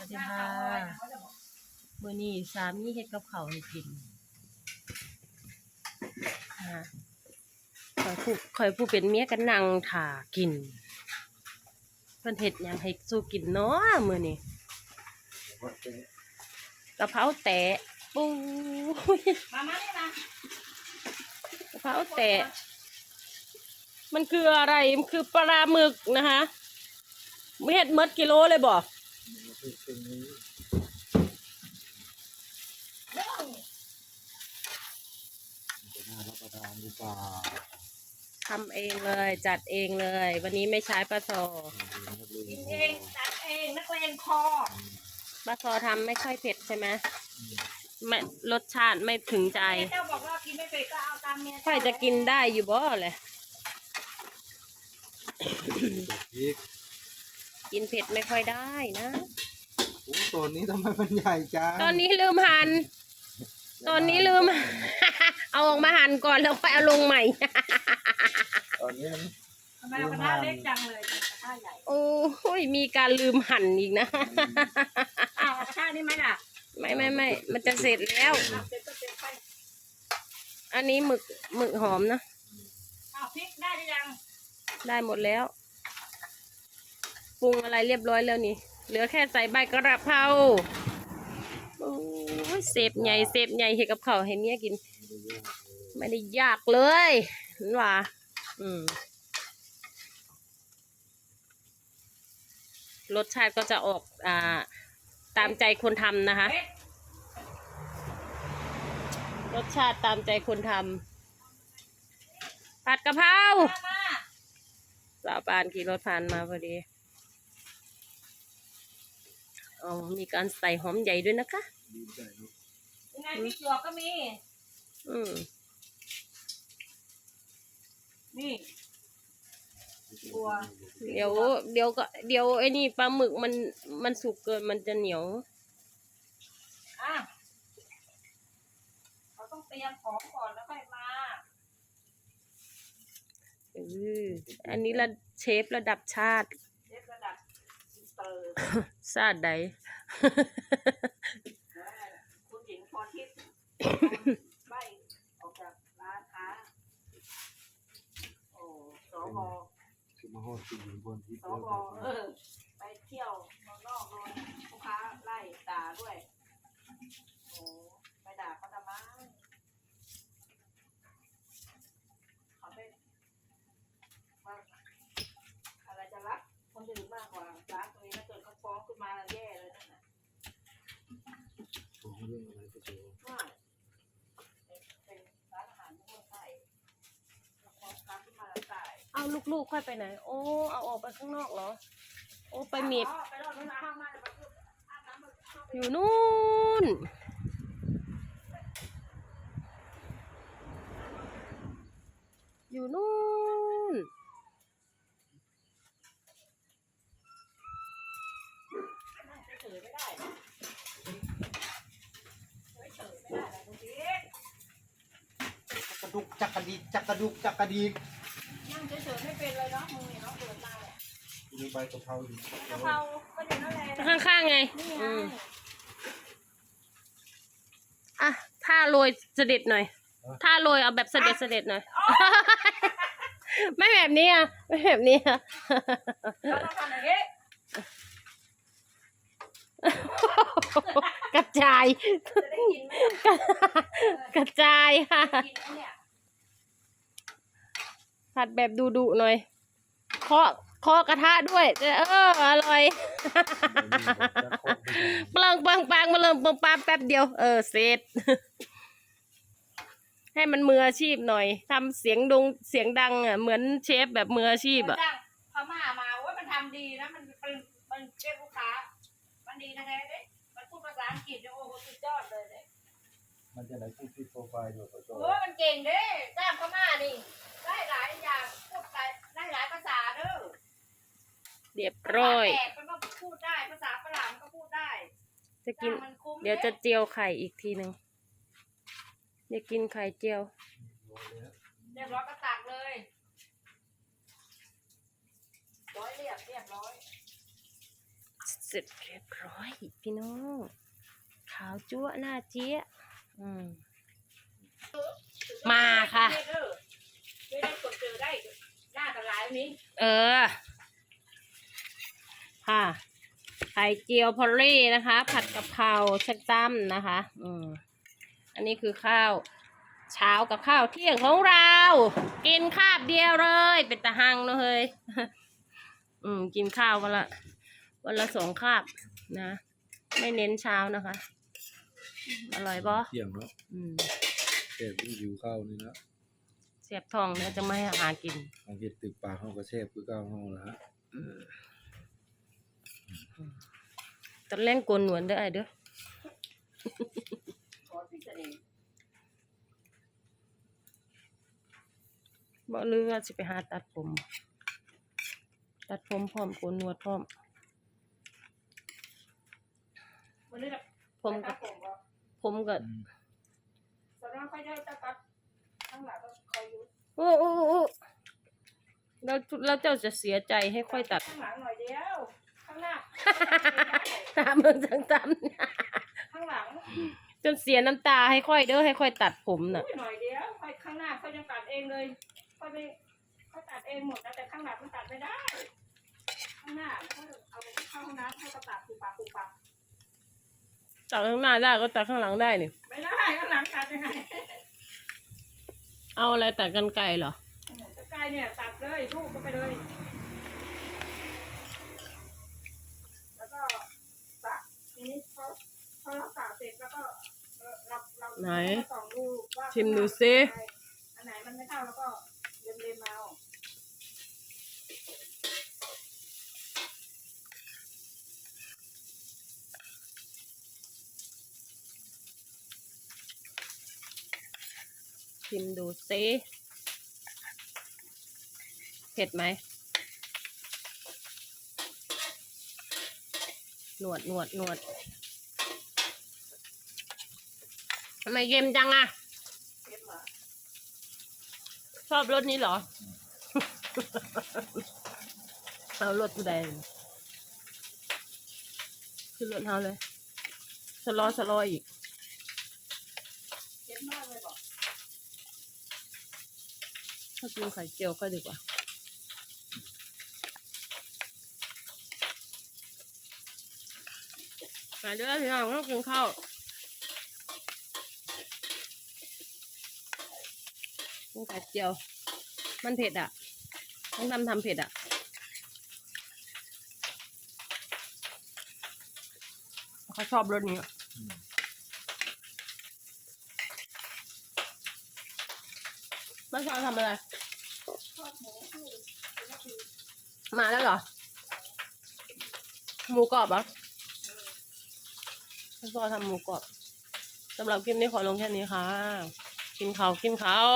วัสดีค่ะมื้อนี้สามีเฮ็ดกับข้าวให้กินค่ะข่อยผู้ข่อยผู้เป็นเมียกันนั่งถ่ากินเพิ่นเฮ็ดหยังให้สู้กินเนาะมื้อนี้กะเพราแตะปูยมามานี่มากะเพราแตะ มันคืออะไร มันคือปลาหมึกนะคะเฮ็ดหมดกิโลเลยบ่ จะน่ารับประทานหรือเปล่าทำเองเลย จัดเองเลย วันนี้ไม่ใช้ปลาซอกินเองตัดเองนักเลงคอปลาซอทำไม่ค่อยเผ็ดใช่ไหมไม่รสชาติไม่ถึงใจเจ้าบอกว่ากินไม่เป็นก็เอาตามเมียค่อยจะกินได้อยู่บ่เลยพริก กินเผ็ดไม่ค่อยได้นะโอ้ตัวนี้ทำไมมันใหญ่จังตอนนี้ลืมหัน ตอนนี้ลืม เอาออกมาหั่นก่อนแล้วค่อยเอาลงใหม่ ตอนนี้มันทำไมเอากระทะเล็กจังเลยกระทะใหญ่โอ้ยมีการลืมหั่นอีกนะอ้าวกระทะนี่ไหมล่ะ ไม่ไม่ไม่มันจะเสร็จแล้วเอาเสร็จก็เสร็จไปอันนี้หมึกหมึกหอมนะอ้าวพริกได้หรือยัง ได้หมดแล้ว ปรุงอะไรเรียบร้อยแล้วนี่ เหลือแค่ใส่ใบกระเพราโอ้ยเสพใหญ่เสพใหญ่เห็ดกับข้าวให้เมียกิน ไม่ได้ยากเลยเห็นว่าอืมรสชาติก็จะออกอ่าตามใจคนทำนะคะเอ๊ะรสชาติตามใจคนทำผัดกะเพรามามาสาวปานขี่รถผ่านมาพอดี อ๋อมีการใส่หอมใหญ่ด้วยนะคะดีใจลูกยังไงพริกหยวกก็มี อืมนี่ตัว เดี๋ยวเดี๋ยวก็เดี๋ยวไอ้นี่ปลาหมึกมันมันสุกเกินมันจะเหนียวอะเราต้องเตรียมของก่อนแล้วค่อยมาเอออันนี้ระเชฟระดับชาติเชฟระดับอิ นเตอร์ชาติใดคุณหญิงพรทิพย์ใบออกจากร้านค้าโอ้สวคือมาโหดกินบนที่สวเออ ไปเที่ยวเมืองนอกโดนลูกค้าไล่ด่าด้วย โอ้ไปด่าเขาทำไมเขาเป็นว่าอะไรจะรักคนอื่นมากกว่ารักตัวเองถ้าเกิดเขาฟ้องขึ้นมาแล้วแย่เลยนั่นน่ะ ของเรื่องอะไรก็เจอว่าเป็นร้านอาหารที่เมืองไทยเอาลูกๆค่อยไปไหน โอ้ เอาออกไปข้างนอกเหรอ โอ้ไปเมีบอ๋อไปรอดนู้นนะห้องมาเลยอยู่นู่น อยู่นู่น นั่งเฉยๆไม่ได้นะเฉยๆไม่ได้นะดูสิ จักกระดุกจักกระดิกจักกระดุกจักกระดิกนั่งเฉยๆไม่เป็นเลยเนาะมึงเนี่ยเนาะเดินมาเนี่ยมีใบกะเพราอยู่กะเพราก็อยู่นั่นแหละข้างๆไงนี่ไงอืมอะถ้าโรยเสด็จหน่อยถ้าโรยเอาแบบเสด็จเสด็จหน่อย ไม่แบบนี้อะไม่แบบนี้อะเราต้องทำอย่างนี้กระจายจะได้กินไหมกระจายค่ะ กินไหมเนี่ย ผัดแบบดุๆหน่อยเคาะเคาะกระทะด้วยจะเอออร่อยปลังปังปังมาเริ่มปังปังแป๊บเดียว เออเสร็จ ให้มันมืออาชีพหน่อยทำเสียงดงเสียงดังอะเหมือนเชฟแบบมืออาชีพอะจ้างพม่ามาว่ามันทำดีนะมันเป็นมันเรียกลูกค้า มันดีนะแท้เด้มันพูดภาษาอังกฤษโอ้โหสุดยอดเลยเด้ มันจะไหนพูดที่โปรไฟล์อยู่ก็จอโอ้ยมันเก่งเด้จ้างพม่านี่ได้หลายอย่างพูดไปได้หลายภาษาเด้อเรียบร้อย ภาษาแขกมันก็พูดได้ภาษาฝรั่งมันก็พูดได้จะกิน จ้างมันคุ้มเดี๋ยวจะเจียวไข่อีกทีหนึ่งเดี๋ยวกินไข่เจียว เรียบร้อยก็ตักเลยร้อยเรียบเรียบร้อยเสร็จเรียบร้อยพี่น้องขาวจั๊วะหน้าเจี๊ยะอื มมาค่ะ ไม่ได้กดเจอได้หน้ากันหลายนี้เออ ค่ะ ไข่เจียวพอลลี่นะคะ ผัดกะเพราชักตั้มนะคะ อืม อันนี้คือข้าว เช้ากับข้าวเที่ยงของเรา กินคาบเดียวเลย เป็นตะหังเนอะเฮ้ย อืม กินข้าววันละ วันละสองคาบนะ ไม่เน้นเช้านะคะ อร่อยปะเที่ยงเนาะอืมแซ่บที่หิวข้าวนี่นะเสียบทองเนี่ยจะไม่ให้หากินทางเฮ็ดตึกปลาเฮาก็แซ่บคือเก่าเฮาละฮะตอนแรกโกนหนวดเด้อไอ้เด้อขอที่จะเองบ่ลือว่าสิไปหาตัดผม ตัดผมพร้อมโกนหนวดพร้อมวันนี้แบบผมตัก็ด ผมก็ผมก็อืมสำนักค่อยได้ตัดตัดข้างหลังก็คอยอยู่โอ้โอ้โอ้แล้วแล้วเจ้าจะเสียใจให้ค่อยตัด ข้างหลังหน่อยเดียวข้างหน้าตามเมืองจังจข้างหลังำจนเสียน้ำตาให้ค่อยเด้อให้ค่อยตัดผมน่ะ อุ้ยหน่อยเดียวค่อยข้างหน้าเขายังตัดเองเลยค่อยไปเขาตัดเองหมดนะแต่ข้างหลังมันตัดไม่ได้ ข้างหน้าเขาเอาไปเข้าห้องน้ำเขาก็ตัดปูปักปูปัก ตัดข้างหน้าได้ก็ตัดข้างหลังได้นี่ไม่ได้ข้างหลังตัดยังไงเอาอะไรตัดกันไกลเหรอใกล้เนี่ยตัดเลยลูกก็ไปเลย แล้วก็สระทีนี้พอพอเราสระเสร็จแล้วก็เอ่อเราเราไหนเราส่องดูว่าชิมดูสิ อันไหนมันไม่เท่าแล้วก็เลียมเลียมเอา ชิมดูซิเผ็ดไหม หนวดหนวดหนวดทำไมเค็มจังอะชอบรสนี้เหรอ เอารสแดงคือรสเฮาเลย สลอสลออีก เค็มมากเลยบอก ถ้ากินไข่เจียวก็ดีกว่ามาเด้อพี่น้องต้องกินข้าวกินไข่เจียว มันเผ็ดอะ ต้องทำทำเผ็ดอะเขาชอบรสนี้อะ มื่อเช้าทำอะไร มาแล้วเหรอ หมูกรอบเหรอพี่พ่อทำหมูกรอบสำหรับคลิปนี้ขอลงแค่นี้ค่ะ กินข้าวกินข้าว